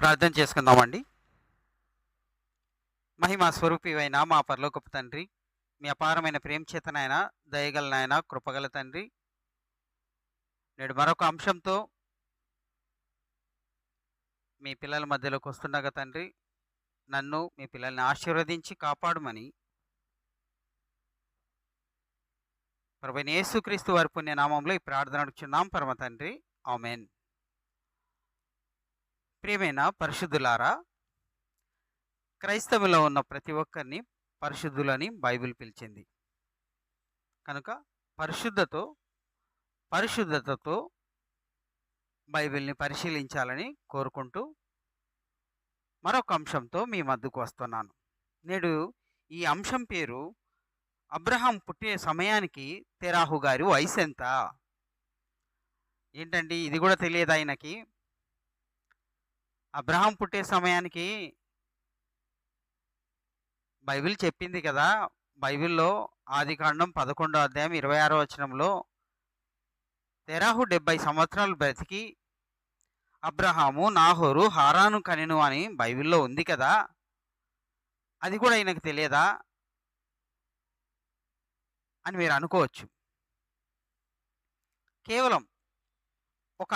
ప్రార్థన చేసుకుందామండి. మహిమా స్వరూపివైన మా పరలోకపు తండ్రి మీ అపారమైన ప్రేమ చేతనైన దయగల నాయన కృపగల తండ్రి. నేడు మరొక అంశంతో మీ పిల్లల మధ్యలోకి వస్తుండగా తండ్రి నన్ను మీ పిల్లల్ని ఆశీర్వదించి కాపాడమని ప్రభు యేసుక్రీస్తు వారి పుణ్యనామంలో ఈ ప్రార్థన అడుగుచున్నాం. పరమ తండ్రి ఆమెన్. ప్రియమైన పరిశుద్ధులారా? క్రైస్తవులో ఉన్న ప్రతి ఒక్కరిని పరిశుద్ధులని బైబిల్ పిలిచింది. కనుక పరిశుద్ధతో పరిశుద్ధతతో బైబిల్ని పరిశీలించాలని కోరుకుంటూ మరొక అంశంతో మీ మద్దకు వస్తున్నాను. నేడు ఈ అంశం పేరు అబ్రహాం పుట్టే సమయానికి తెరాహు గారి వయసు ఎంత ఏంటండి? ఇది కూడా తెలియదు ఆయనకి? అబ్రహాం పుట్టే సమయానికి బైబిల్ చెప్పింది కదా బైబిల్లో ఆదికాండం పదకొండో అధ్యాయం ఇరవై ఆరో వచనంలో తెరాహు డెబ్బై సంవత్సరాలు బ్రతికి అబ్రహాము నాహోరు హారాను కనెను అని బైబిల్లో ఉంది కదా అది కూడా ఆయనకు తెలియదా అని మీరు అనుకోవచ్చు. కేవలం ఒక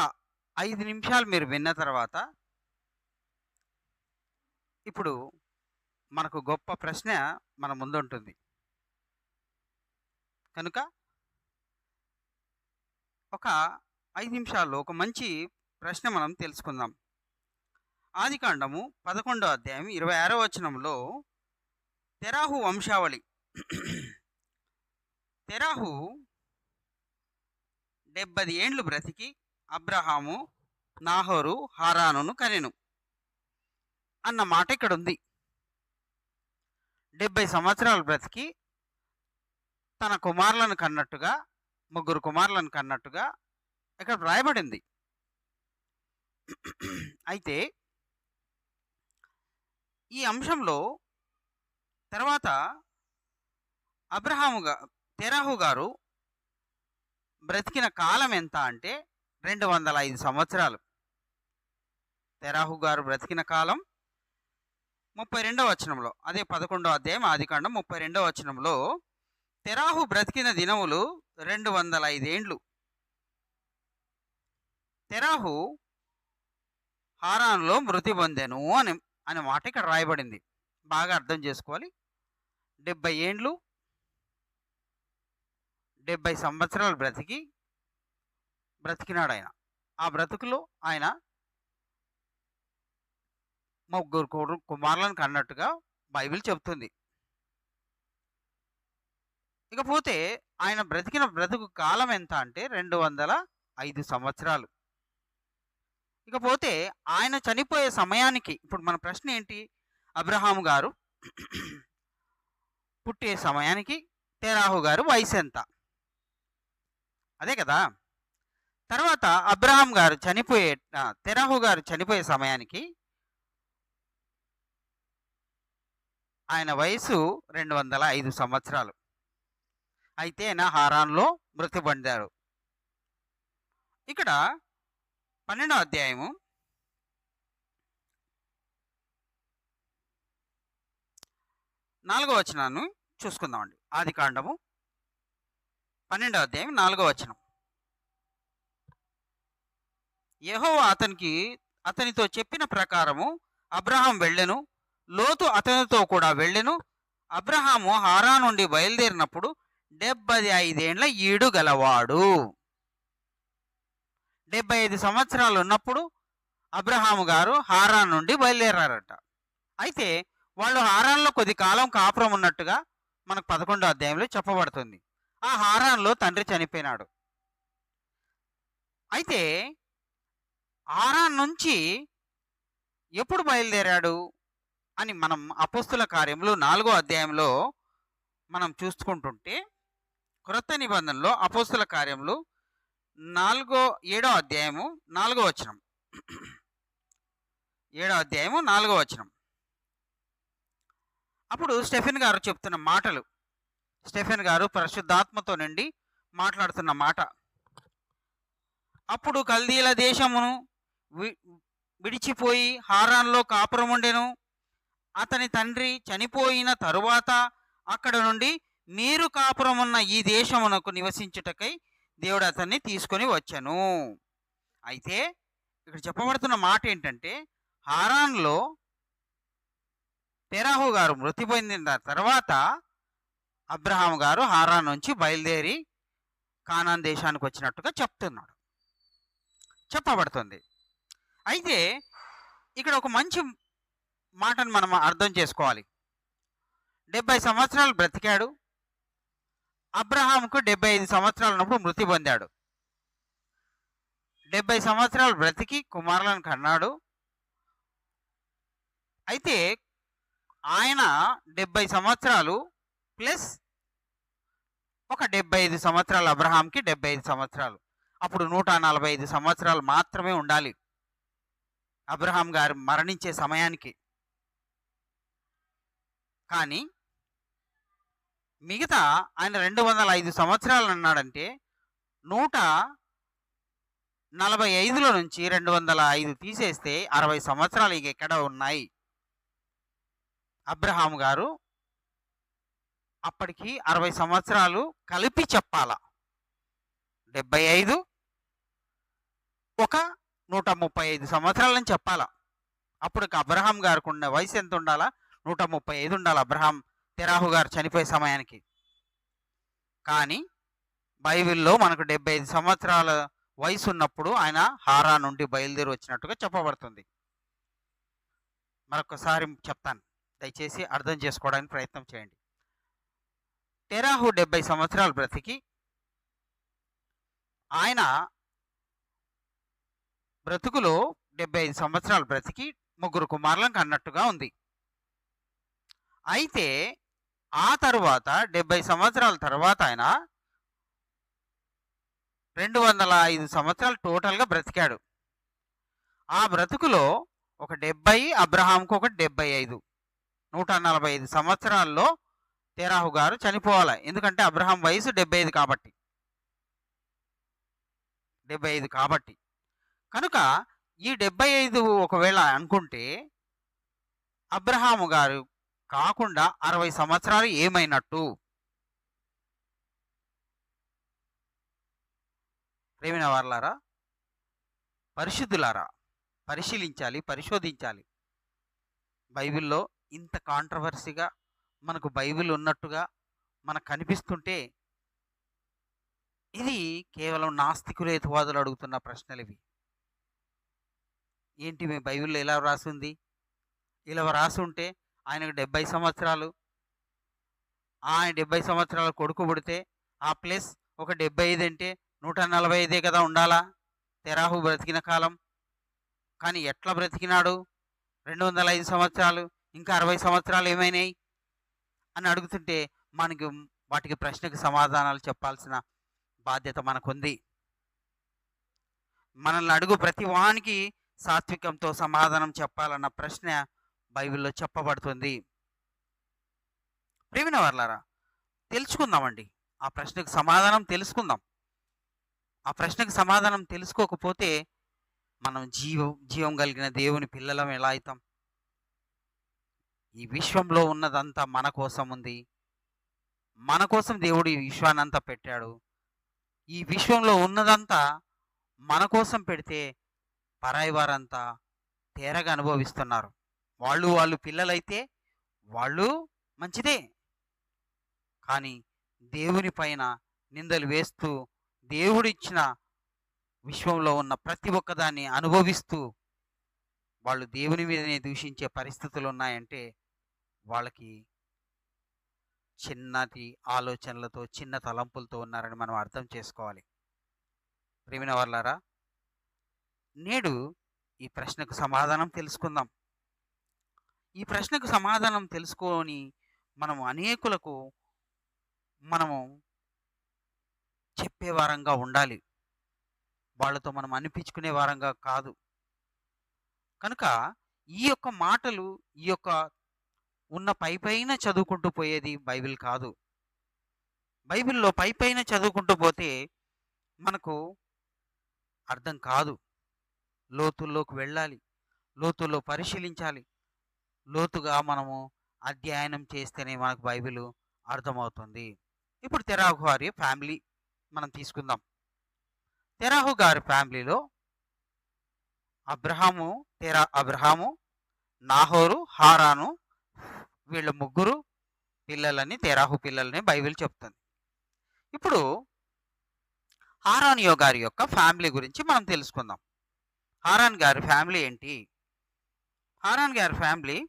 ఐదు నిమిషాలు మీరు విన్న తర్వాత ఇప్పుడు మనకు గొప్ప ప్రశ్న మన ముందుంటుంది. కనుక ఒక ఐదు నిమిషాల్లో ఒక మంచి ప్రశ్న మనం తెలుసుకుందాం. ఆదికాండము పదకొండో అధ్యాయం ఇరవై ఆరో వచనంలో తెరాహు వంశావళి. తెరాహు డెబ్బది ఏండ్లు బ్రతికి అబ్రహాము నాహోరు హారానును కనెను. అన్న మాట ఇక్కడ ఉంది డెబ్బై సంవత్సరాలు బ్రతికి తన కుమారులను కన్నట్టుగా ముగ్గురు కుమారులను కన్నట్టుగా ఇక్కడ వ్రాయబడింది. అయితే ఈ అంశంలో తర్వాత అబ్రహాము తెరాహు గారు బ్రతికిన కాలం ఎంత అంటే రెండు వందల ఐదు సంవత్సరాలు. తెరాహు గారు బ్రతికిన కాలం ముప్పై రెండవ వచనంలో అదే పదకొండవ అధ్యాయం ఆదికాండం ముప్పై రెండవ వచనంలో తెరాహు బ్రతికిన దినములు రెండు వందల ఐదేండ్లు. తెరాహు హారాన్లో మృతి పొందెను అని అనే మాట ఇక్కడ రాయబడింది. బాగా అర్థం చేసుకోవాలి. డెబ్బై ఏండ్లు డెబ్బై సంవత్సరాలు బ్రతికి బ్రతికినాడు ఆయన. ఆ బ్రతుకులో ఆయన ముగ్గురు కుమారులను కన్నట్టుగా బైబిల్ చెబుతుంది. ఇకపోతే ఆయన బ్రతికిన బ్రతుకు కాలం ఎంత అంటే రెండు వందల ఐదు సంవత్సరాలు. ఇకపోతే ఆయన చనిపోయే సమయానికి ఇప్పుడు మన ప్రశ్న ఏంటి? అబ్రహాం గారు పుట్టే సమయానికి తెరాహు గారు వయసు ఎంత? అదే కదా? తర్వాత అబ్రహాం గారు చనిపోయే తెరాహు గారు చనిపోయే సమయానికి ఆయన వయసు రెండు వందల ఐదు సంవత్సరాలు. అయితే ఆయన హారాన్లో మృతి పొందారు. ఇక్కడ పన్నెండో అధ్యాయము. నాలుగో వచనాన్ని చూసుకుందామండి. ఆది కాండము. పన్నెండో అధ్యాయం నాలుగో వచనం. యహో అతనికి అతనితో చెప్పిన ప్రకారము అబ్రహాం వెళ్ళెను లోతు అతనితో కూడా వెళ్ళెను. అబ్రహాము హారా నుండి బయలుదేరినప్పుడు డెబ్బై ఐదేండ్ల ఈడు గలవాడు. డెబ్బై ఐదు సంవత్సరాలు ఉన్నప్పుడు అబ్రహాము గారు హారా నుండి బయలుదేరారట. అయితే వాళ్ళు హారాన్లో కొద్ది కాలం కాపురం ఉన్నట్టుగా మనకు పదకొండో అధ్యాయంలో చెప్పబడుతుంది. ఆ హారాన్లో తండ్రి చనిపోయినాడు. అయితే హారాన్ నుంచి ఎప్పుడు బయలుదేరాడు? అని మనం అపోస్తుల కార్యములు నాలుగో అధ్యాయంలో మనం చూసుకుంటుంటే క్రొత్త నిబంధనలో అపోస్తుల కార్యములు నాలుగో ఏడో అధ్యాయము నాలుగో వచనం. ఏడో అధ్యాయము నాలుగో వచనం. అప్పుడు స్టెఫెన్ గారు చెప్తున్న మాటలు స్టెఫెన్ గారు పరిశుద్ధాత్మతో నుండి మాట్లాడుతున్న మాట. అప్పుడు కల్దీల దేశమును విడిచిపోయి హారాన్లో కాపురం ఉండెను అతని తండ్రి చనిపోయిన తరువాత అక్కడ నుండి మీరు కాపురం ఉన్న ఈ దేశమునకు నివసించుటకై దేవుడు అతన్ని తీసుకొని వచ్చాను. అయితే ఇక్కడ చెప్పబడుతున్న మాట ఏంటంటే హారాన్లో తెరాహు గారు మృతి పొందిన తర్వాత అబ్రహాం గారు హారాన్ నుంచి బయలుదేరి కానాన్ దేశానికి వచ్చినట్టుగా చెప్తున్నాడు. చెప్పబడుతుంది. అయితే ఇక్కడ ఒక మంచి మాటను మనం అర్థం చేసుకోవాలి. డెబ్బై సంవత్సరాలు బ్రతికాడు. అబ్రహాంకు డెబ్బై ఐదు సంవత్సరాలు ఉన్నప్పుడు మృతి పొందాడు. డెబ్బై సంవత్సరాలు బ్రతికి కుమారులను కన్నాడు. అయితే ఆయన డెబ్బై సంవత్సరాలు ప్లస్ ఒక డెబ్బై ఐదు సంవత్సరాలు అబ్రహాంకి డెబ్బై ఐదు సంవత్సరాలు. అప్పుడు నూట నలభై ఐదు సంవత్సరాలు మాత్రమే ఉండాలి. అబ్రహాం గారు మరణించే సమయానికి. కానీ మిగతా ఆయన రెండు వందల ఐదు సంవత్సరాలు అన్నాడంటే నూట నలభై ఐదులో నుంచి రెండు వందల ఐదు తీసేస్తే అరవై సంవత్సరాలు ఇక ఎక్కడ ఉన్నాయి? అబ్రహాం గారు అప్పటికి అరవై సంవత్సరాలు కలిపి చెప్పాల? డెబ్బై ఐదు ఒక నూట ముప్పై ఐదు సంవత్సరాలని చెప్పాలా? అప్పుడు అబ్రహాం గారికి ఉన్న వయసు ఎంత ఉండాలా నూట ముప్పై ఐదు ఉండాలి. అబ్రహాం తెరాహు గారు చనిపోయే సమయానికి. కానీ బైబిల్లో మనకు డెబ్బై ఐదు సంవత్సరాల వయసు ఉన్నప్పుడు ఆయన హారా నుండి బయలుదేరి వచ్చినట్టుగా చెప్పబడుతుంది. మరొకసారి చెప్తాను. దయచేసి అర్థం చేసుకోవడానికి ప్రయత్నం చేయండి. తెరాహు డెబ్బై సంవత్సరాలు బ్రతికి ఆయన బ్రతుకులో డెబ్బై ఐదు సంవత్సరాలు బ్రతికి ముగ్గురు కుమారులను కన్నట్టుగా ఉంది. అయితే ఆ తరువాత డెబ్బై సంవత్సరాల తర్వాత ఆయన రెండు వందల ఐదు సంవత్సరాలు టోటల్గా బ్రతికాడు. ఆ బ్రతుకులో ఒక డెబ్బై అబ్రహాంకు ఒక డెబ్బై ఐదు. నూట నలభై ఐదు సంవత్సరాల్లో తెరాహు గారు చనిపోవాలి. ఎందుకంటే అబ్రహాం వయసు డెబ్బై ఐదు కాబట్టి. డెబ్బై ఐదు కాబట్టి. కనుక ఈ డెబ్బై ఐదు ఒకవేళ అనుకుంటే అబ్రహాము గారు కాకుండా అరవై సంవత్సరాలు ఏమైనట్టు? ప్రేమిన వర్లారా పరిశుద్ధులారా పరిశీలించాలి పరిశోధించాలి. బైబిల్లో ఇంత కాంట్రవర్సీగా మనకు బైబిల్ ఉన్నట్టుగా మనకు కనిపిస్తుంటే ఇది కేవలం నాస్తికులు హేతువాదులు అడుగుతున్న ప్రశ్నలు ఇవి. ఏంటి మీ బైబిల్లో ఎలా రాసింది? ఇలా రాసి ఉంటే ఆయనకు డెబ్బై సంవత్సరాలు. ఆయన డెబ్బై సంవత్సరాల కొడుకు పుడితే ఆ ప్లస్ ఒక డెబ్బై ఐదు అంటే నూట నలభై ఐదే కదా ఉండాలా? తెరాహు బ్రతికిన కాలం. కానీ ఎట్లా బ్రతికినాడు? రెండు వందల ఐదు సంవత్సరాలు ఇంకా అరవై సంవత్సరాలు ఏమైనాయి? అని అడుగుతుంటే మనకి వాటికి ప్రశ్నకు సమాధానాలు చెప్పాల్సిన బాధ్యత మనకుంది. మనల్ని అడుగు ప్రతి వానికి సాత్వికంతో సమాధానం చెప్పాలన్న ప్రశ్న బైబిల్లో చెప్పబడుతుంది. ప్రేమిన వర్లారా తెలుసుకుందామండి. ఆ ప్రశ్నకు సమాధానం తెలుసుకుందాం. ఆ ప్రశ్నకు సమాధానం తెలుసుకోకపోతే మనం జీవం జీవం కలిగిన దేవుని పిల్లలం ఎలా అవుతాం ఈ విశ్వంలో ఉన్నదంతా మన కోసం ఉంది. మన కోసం దేవుడు ఈ విశ్వాన్నంతా పెట్టాడు. ఈ విశ్వంలో ఉన్నదంతా మన కోసం పెడితే పరాయి వారంతా తేరగా అనుభవిస్తున్నారు. వాళ్ళు వాళ్ళు పిల్లలైతే వాళ్ళు మంచిదే. కానీ దేవుని పైన నిందలు వేస్తూ దేవుడిచ్చిన విశ్వంలో ఉన్న ప్రతి ఒక్కదాన్ని అనుభవిస్తూ వాళ్ళు దేవుని మీదనే దూషించే పరిస్థితులు ఉన్నాయంటే వాళ్ళకి చిన్నటి ఆలోచనలతో చిన్న తలంపులతో ఉన్నారని మనం అర్థం చేసుకోవాలి. ప్రేమిన వాళ్ళారా నేడు ఈ ప్రశ్నకు సమాధానం తెలుసుకుందాం. ఈ ప్రశ్నకు సమాధానం తెలుసుకొని మనము అనేకులకు మనము చెప్పే వారంగా ఉండాలి. వాళ్ళతో మనం అనిపించుకునే వారంగా కాదు. కనుక ఈ యొక్క మాటలు ఈ యొక్క ఉన్న పై పైన చదువుకుంటూ పోయేది బైబిల్ కాదు. బైబిల్లో పై పైన చదువుకుంటూ పోతే మనకు అర్థం కాదు. లోతుల్లోకి వెళ్ళాలి. లోతుల్లో పరిశీలించాలి. లోతుగా మనము అధ్యయనం చేస్తేనే మనకు బైబిల్ అర్థమవుతుంది. ఇప్పుడు తెరాహు గారి ఫ్యామిలీ మనం తీసుకుందాం. తెరాహు గారి ఫ్యామిలీలో అబ్రహాము తెరా అబ్రహాము నాహోరు హారాను వీళ్ళ ముగ్గురు పిల్లలని తెరాహు పిల్లలని బైబిల్ చెప్తుంది. ఇప్పుడు హారానియో గారి యొక్క ఫ్యామిలీ గురించి మనం తెలుసుకుందాం. హారాన్ గారి ఫ్యామిలీ ఏంటి? హారాన్ గారి ఫ్యామిలీ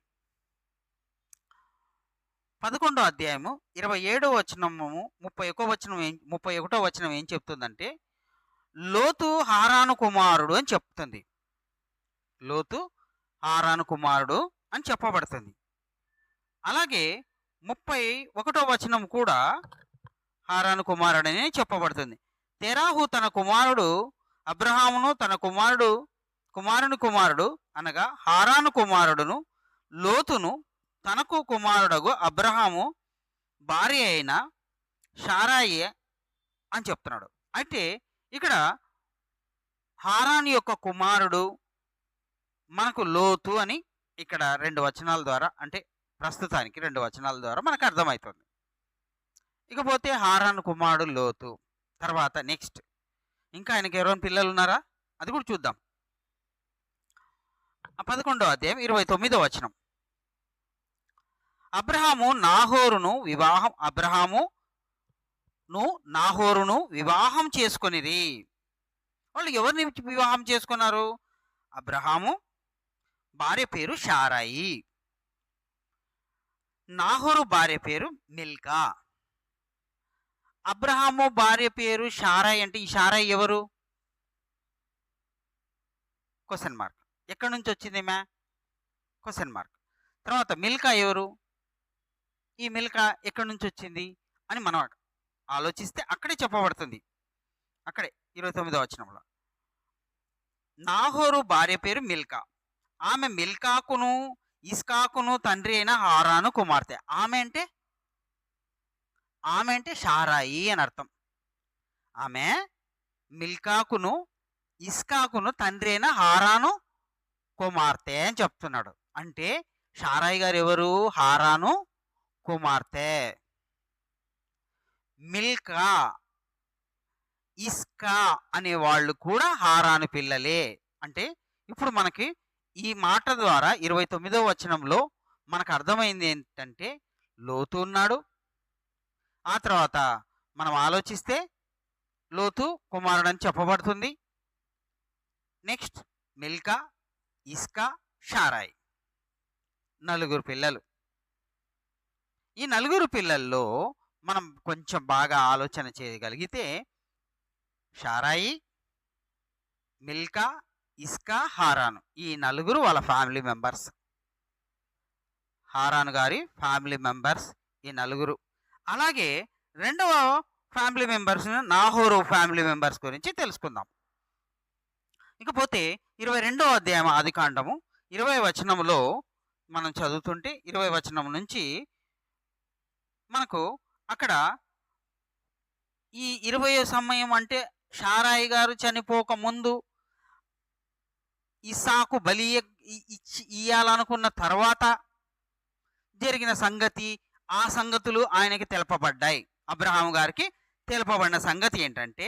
పదకొండో అధ్యాయము ఇరవై ఏడో వచనము ముప్పై ఒక్కో వచనం ఏం ముప్పై ఒకటో వచనం ఏం చెప్తుందంటే లోతు హారాను కుమారుడు అని చెప్తుంది. లోతు హారాను కుమారుడు అని చెప్పబడుతుంది. అలాగే ముప్పై ఒకటో వచనం కూడా హారాను కుమారుడని చెప్పబడుతుంది. తెరాహు తన కుమారుడు అబ్రహామును తన కుమారుడు కుమారుని కుమారుడు అనగా హారాను కుమారుడును లోతును తనకు కుమారుడగు అబ్రహాము భార్య అయిన షారాయి అని చెప్తున్నాడు. అయితే ఇక్కడ హారాన్ యొక్క కుమారుడు మనకు లోతు అని ఇక్కడ రెండు వచనాల ద్వారా అంటే ప్రస్తుతానికి రెండు వచనాల ద్వారా మనకు అర్థమవుతుంది ఇకపోతే హారాన్ కుమారుడు లోతు. తర్వాత నెక్స్ట్. ఇంకా ఆయనకి ఎవరైనా పిల్లలు ఉన్నారా? అది కూడా చూద్దాం. పదకొండో అధ్యాయం ఇరవై తొమ్మిదో వచనం. అబ్రహాము నాహోరును వివాహం అబ్రహాము ను నాహోరును వివాహం చేసుకొనిరి వాళ్ళు ఎవరిని వివాహం చేసుకున్నారు? అబ్రహాము భార్య పేరు షారాయి. నాహోరు భార్య పేరు మిల్కా. అబ్రహాము భార్య పేరు షారాయి అంటే ఈ షారాయి ఎవరు? Question mark. ఎక్కడి నుంచి వచ్చింది మ్యా? Question mark. తర్వాత మిల్కా ఎవరు? ఈ మిల్కా ఎక్కడి నుంచి వచ్చింది అని మనం ఆలోచిస్తే అక్కడే చెప్పబడుతుంది. అక్కడే ఇరవై తొమ్మిదో వచనంలో. నాహోరు భార్య పేరు మిల్కా. ఆమె మిల్కాకును ఇస్కాకును తండ్రి అయిన హారాను కుమార్తె. ఆమె అంటే? ఆమె అంటే షారాయి అని అర్థం. ఆమె మిల్కాకును ఇస్కాకును తండ్రి అయిన హారాను కుమార్తె అని చెప్తున్నాడు. అంటే షారాయి గారు ఎవరు? హారాను కుమార్తె. మిల్కా ఇస్కా అనే వాళ్ళు కూడా హారాను పిల్లలే. అంటే ఇప్పుడు మనకి ఈ మాట ద్వారా ఇరవై తొమ్మిదో వచనంలో మనకు అర్థమైంది ఏంటంటే లోతు ఉన్నాడు. ఆ తర్వాత మనం ఆలోచిస్తే లోతు కుమారుడు అని చెప్పబడుతుంది. Next Milcah Iscah Sarai. నలుగురు పిల్లలు. ఈ నలుగురు పిల్లల్లో మనం కొంచెం బాగా ఆలోచన చేయగలిగితే షారాయి మిల్కా ఇస్కా హారాను ఈ నలుగురు వాళ్ళ ఫ్యామిలీ మెంబర్స్. హారాను గారి ఫ్యామిలీ మెంబర్స్ ఈ నలుగురు. అలాగే రెండవ ఫ్యామిలీ మెంబర్స్ నాహోరు ఫ్యామిలీ మెంబర్స్ గురించి తెలుసుకుందాం. ఇకపోతే ఇరవై రెండవ అధ్యాయం ఆదికాండము ఇరవై వచనంలో మనం చదువుతుంటే ఇరవై వచనం నుంచి మనకు అక్కడ ఈ ఇరవయో సమయం అంటే షారాయి గారు చనిపోక ముందు ఇసాకు బలి ఇచ్చి ఇయ్యాలనుకున్న తర్వాత జరిగిన సంగతి ఆ సంగతులు ఆయనకి తెలపబడ్డాయి. అబ్రహాం గారికి తెలపబడిన సంగతి ఏంటంటే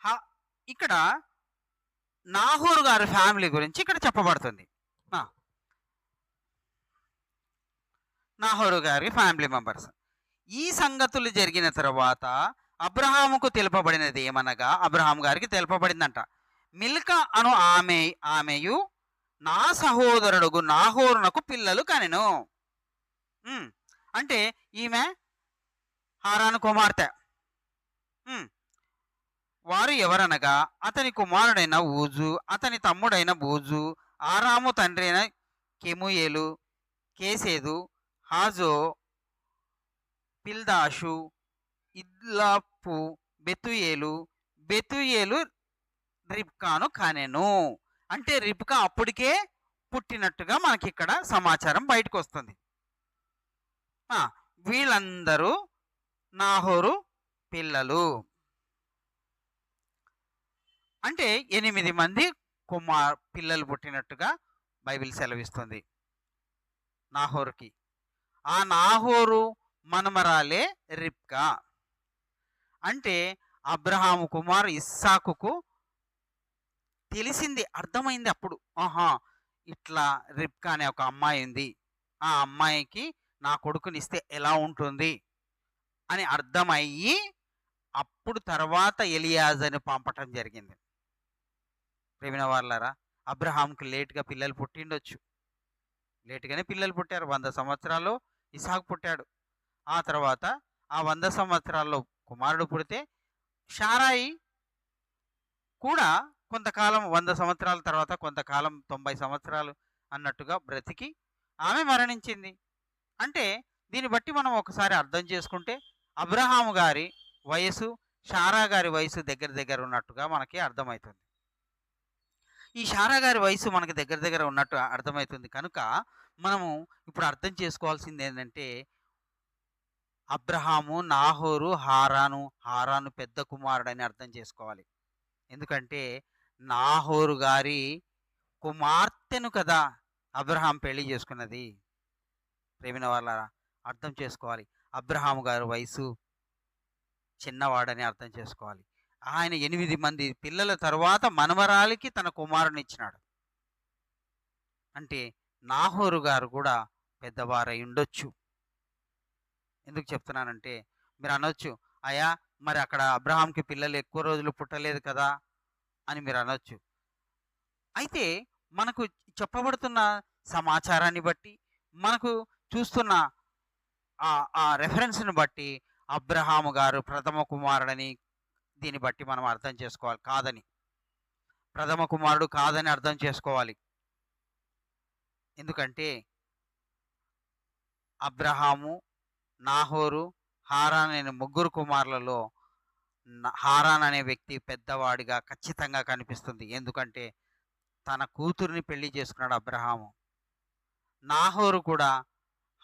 హ- ఇక్కడ నాహూరు గారి ఫ్యామిలీ గురించి ఇక్కడ చెప్పబడుతుంది ఆ. నాహోరు గారి ఫ్యామిలీ మెంబర్స్ ఈ సంగతులు జరిగిన తర్వాత అబ్రహాముకు తెలుపబడినది ఏమనగా అబ్రహాం గారికి తెలుపబడిందంట. మిల్కా అను ఆమె ఆమెయు నా సహోదరుడుగు నాహోరునకు పిల్లలు కనెను. అంటే ఈమె హారాను కుమార్తె. వారు ఎవరనగా అతని కుమారుడైన ఊజు అతని తమ్ముడైన బూజు ఆరాము తండ్రి అయిన కెముయేలు కేసేదు హాజో పిల్దాషు ఇద్లాపు బెతుయేలు బెతుయేలు రిబ్కాను కానెను. అంటే రిబ్కా అప్పటికే పుట్టినట్టుగా మనకి ఇక్కడ సమాచారం బయటకు వస్తుంది వీళ్ళందరూ నాహోరు పిల్లలు. అంటే ఎనిమిది మంది కుమార్ పిల్లలు పుట్టినట్టుగా బైబిల్ సెలవిస్తుంది నాహోరుకి. ఆ నాహోరు మనమరాలే రిప్కా అంటే అబ్రహాము కుమార్ ఇస్సాకుకు తెలిసింది అర్థమైంది అప్పుడు. ఆహా ఇట్లా రిప్కా అనే ఒక అమ్మాయి ఉంది. ఆ అమ్మాయికి నా కొడుకునిస్తే ఎలా ఉంటుంది? అని అర్థమయ్యి అప్పుడు తర్వాత ఎలియాజని పంపటం జరిగింది. ప్రేమిన వాళ్ళారా అబ్రహాంకి లేట్గా పిల్లలు పుట్టిండొచ్చు. లేటుగానే పిల్లలు పుట్టారు వంద సంవత్సరాలు ఇసాకు పుట్టాడు. ఆ తర్వాత ఆ వంద సంవత్సరాల్లో కుమారుడు పుడితే షారాయి కూడా కొంతకాలం వంద సంవత్సరాల తర్వాత కొంతకాలం తొంభై సంవత్సరాలు అన్నట్టుగా బ్రతికి ఆమె మరణించింది. అంటే దీన్ని బట్టి మనం ఒకసారి అర్థం చేసుకుంటే అబ్రహాము గారి వయసు షారా గారి వయసు దగ్గర దగ్గర ఉన్నట్టుగా మనకి అర్థమవుతుంది. ఈ షారా గారి వయసు మనకి దగ్గర దగ్గర ఉన్నట్టు అర్థమవుతుంది. కనుక మనము ఇప్పుడు అర్థం చేసుకోవాల్సింది ఏంటంటే అబ్రహాము నాహోరు హారాను హారాను పెద్ద కుమారుడని అర్థం చేసుకోవాలి. ఎందుకంటే నాహోరు గారి కుమార్తెను కదా అబ్రహాం పెళ్ళి చేసుకున్నది. ప్రేమిన వాళ్ళారా అర్థం చేసుకోవాలి. అబ్రహాము గారి వయసు చిన్నవాడని అర్థం చేసుకోవాలి. ఆయన ఎనిమిది మంది పిల్లల తరువాత మనవరాలికి తన కుమారుని ఇచ్చినాడు అంటే నాహోరు గారు కూడా పెద్దవారై ఉండొచ్చు. ఎందుకు చెప్తున్నానంటే మీరు అనొచ్చు అయా మరి అక్కడ అబ్రహాంకి పిల్లలు ఎక్కువ రోజులు పుట్టలేదు కదా అని మీరు అనొచ్చు. అయితే మనకు చెప్పబడుతున్న సమాచారాన్ని బట్టి మనకు చూస్తున్న ఆ ఆ రెఫరెన్స్ని బట్టి అబ్రహాము గారు ప్రథమ కుమారుడని దీన్ని బట్టి మనం అర్థం చేసుకోవాలి. కాదని. ప్రథమ కుమారుడు కాదని అర్థం చేసుకోవాలి. ఎందుకంటే అబ్రహాము నాహోరు హారాన్ అనే ముగ్గురు కుమారులలో హారాన్ అనే వ్యక్తి పెద్దవాడిగా ఖచ్చితంగా కనిపిస్తుంది. ఎందుకంటే తన కూతుర్ని పెళ్ళి చేసుకున్నాడు అబ్రహాము. నాహోరు కూడా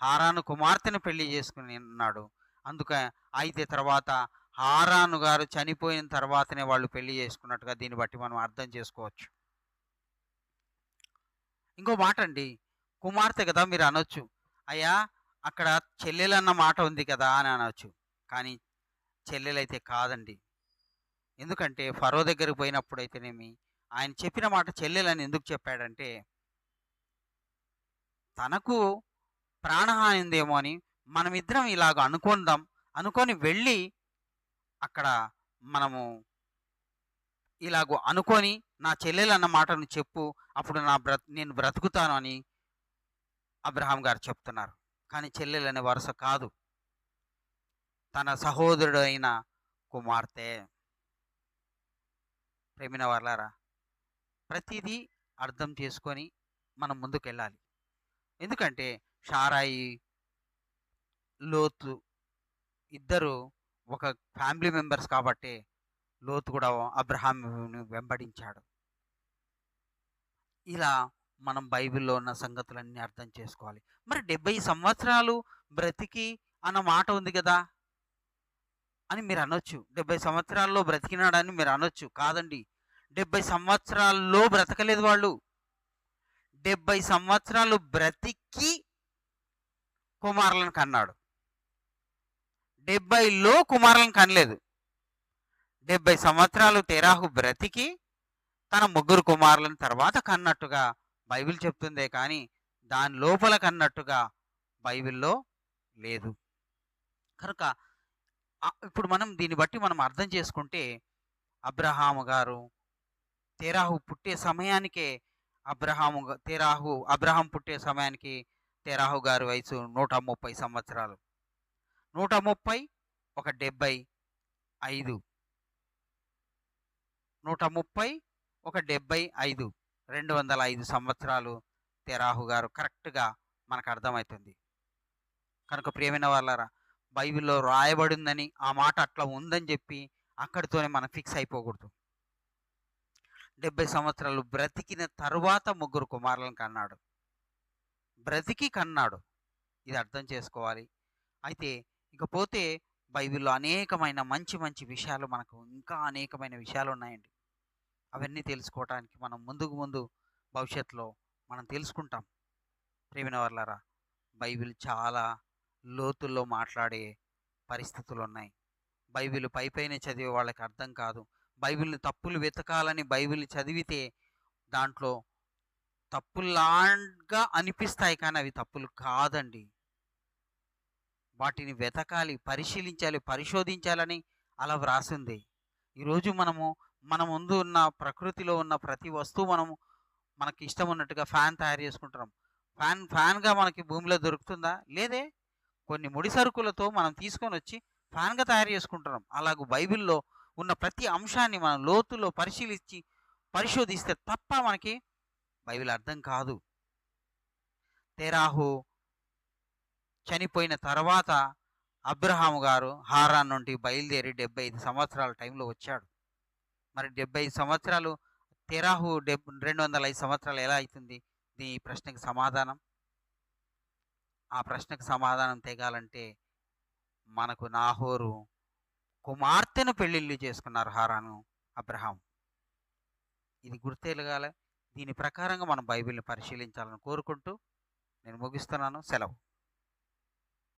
హారాను కుమార్తెను పెళ్ళి చేసుకుని ఉన్నాడు. అందుక అయితే తర్వాత హారాను గారు చనిపోయిన తర్వాతనే వాళ్ళు పెళ్ళి చేసుకున్నట్టుగా దీన్ని బట్టి మనం అర్థం చేసుకోవచ్చు. ఇంకో మాట అండి కుమార్తె కదా మీరు అనొచ్చు. అయ్యా అక్కడ చెల్లెలన్న మాట ఉంది కదా అని అనొచ్చు. కానీ చెల్లెలైతే కాదండి. ఎందుకంటే ఫరో దగ్గరికి పోయినప్పుడు అయితేనేమి ఆయన చెప్పిన మాట చెల్లెలని ఎందుకు చెప్పాడంటే తనకు ప్రాణహాని ఉందేమో అని మనమిద్దరం ఇలాగ అనుకుందాం అనుకొని వెళ్ళి అక్కడ మనము ఇలాగ అనుకొని నా చెల్లెలు అన్న మాటను చెప్పు అప్పుడు నా బ్రత నేను బ్రతుకుతాను అని అబ్రహాం గారు చెప్తున్నారు. కానీ చెల్లెలు అనే వరుస కాదు. తన సహోదరుడు అయిన కుమార్తె. ప్రేమిన వాళ్ళారా ప్రతిదీ అర్థం చేసుకొని మనం ముందుకు వెళ్ళాలి ఎందుకంటే షారాయి లోతు ఇద్దరు ఒక ఫ్యామిలీ మెంబర్స్ కాబట్టి లోతు కూడా అబ్రహాం వెంబడించాడు. ఇలా మనం బైబిల్లో ఉన్న సంగతులన్నీ అర్థం చేసుకోవాలి. మరి డెబ్బై సంవత్సరాలు బ్రతికి అన్న మాట ఉంది కదా? అని మీరు అనొచ్చు. డెబ్బై సంవత్సరాల్లో బ్రతికినాడని మీరు అనొచ్చు. కాదండి. డెబ్బై సంవత్సరాల్లో బ్రతకలేదు వాళ్ళు. డెబ్బై సంవత్సరాలు బ్రతికి కుమారులను కన్నాడు. డెబ్బైలో కుమారులను కనలేదు. డెబ్బై సంవత్సరాలు తెరాహు బ్రతికి తన ముగ్గురు కుమారులను తర్వాత కన్నట్టుగా బైబిల్ చెప్తుందే కానీ దాని లోపల కన్నట్టుగా బైబిల్లో లేదు. కనుక ఇప్పుడు మనం దీన్ని బట్టి మనం అర్థం చేసుకుంటే అబ్రహాము గారు తెరాహు పుట్టే సమయానికే అబ్రహాము తెరాహు అబ్రహాం పుట్టే సమయానికి తెరాహు గారి వయసు నూట ముప్పై సంవత్సరాలు. నూట ముప్పై ఒక డెబ్బై ఐదు. నూట ముప్పై ఒక డెబ్బై ఐదు. రెండు వందల ఐదు సంవత్సరాలు తెరాహు గారు కరెక్ట్గా మనకు అర్థమవుతుంది కనుక ప్రియమైన వాళ్ళరా బైబిల్లో రాయబడిందని ఆ మాట అట్లా ఉందని చెప్పి అక్కడితోనే మనం ఫిక్స్ అయిపోకూడదు. డెబ్బై సంవత్సరాలు బ్రతికిన తరువాత ముగ్గురు కుమారులను కన్నాడు. బ్రతికి కన్నాడు. ఇది అర్థం చేసుకోవాలి. అయితే ఇకపోతే బైబిల్లో అనేకమైన మంచి మంచి విషయాలు మనకు ఇంకా అనేకమైన విషయాలు ఉన్నాయండి అవన్నీ తెలుసుకోవటానికి మనం ముందుకు ముందు భవిష్యత్తులో మనం తెలుసుకుంటాం. ప్రేమిన వాళ్ళరా బైబిల్ చాలా లోతుల్లో మాట్లాడే పరిస్థితులు ఉన్నాయి బైబిల్ పై పైన చదివే వాళ్ళకి అర్థం కాదు. బైబిల్ని తప్పులు వెతకాలని బైబిల్ చదివితే దాంట్లో తప్పులాగా అనిపిస్తాయి కానీ అవి తప్పులు కాదండి. వాటిని వెతకాలి పరిశీలించాలి పరిశోధించాలని అలా వ్రాసింది. ఈరోజు మనము మన ముందు ఉన్న ప్రకృతిలో ఉన్న ప్రతి వస్తువు మనము మనకి ఇష్టం ఉన్నట్టుగా ఫ్యాన్ తయారు చేసుకుంటున్నాం. ఫ్యాన్ ఫ్యాన్గా మనకి భూమిలో దొరుకుతుందా? లేదే. కొన్ని ముడి సరుకులతో మనం తీసుకొని వచ్చి ఫ్యాన్గా తయారు చేసుకుంటున్నాం. అలాగే బైబిల్లో ఉన్న ప్రతి అంశాన్ని మనం లోతులో పరిశీలించి పరిశోధిస్తే తప్ప మనకి బైబిల్ అర్థం కాదు. తెరాహు చనిపోయిన తర్వాత అబ్రహాం గారు హారాన్ నుండి బయలుదేరి డెబ్బై ఐదు సంవత్సరాల టైంలో వచ్చాడు. మరి డెబ్బై ఐదు సంవత్సరాలు తెరాహు డెబ్ రెండు వందల ఐదు సంవత్సరాలు ఎలా అవుతుంది దీని ప్రశ్నకు సమాధానం? ఆ ప్రశ్నకు సమాధానం తెగాలంటే మనకు నాహోరు కుమార్తెను పెళ్ళిళ్ళు చేసుకున్నారు హారాను అబ్రహాం ఇది గుర్తెలగాల. దీని ప్రకారంగా మనం బైబిల్ని పరిశీలించాలని కోరుకుంటూ నేను ముగిస్తున్నాను. సెలవు.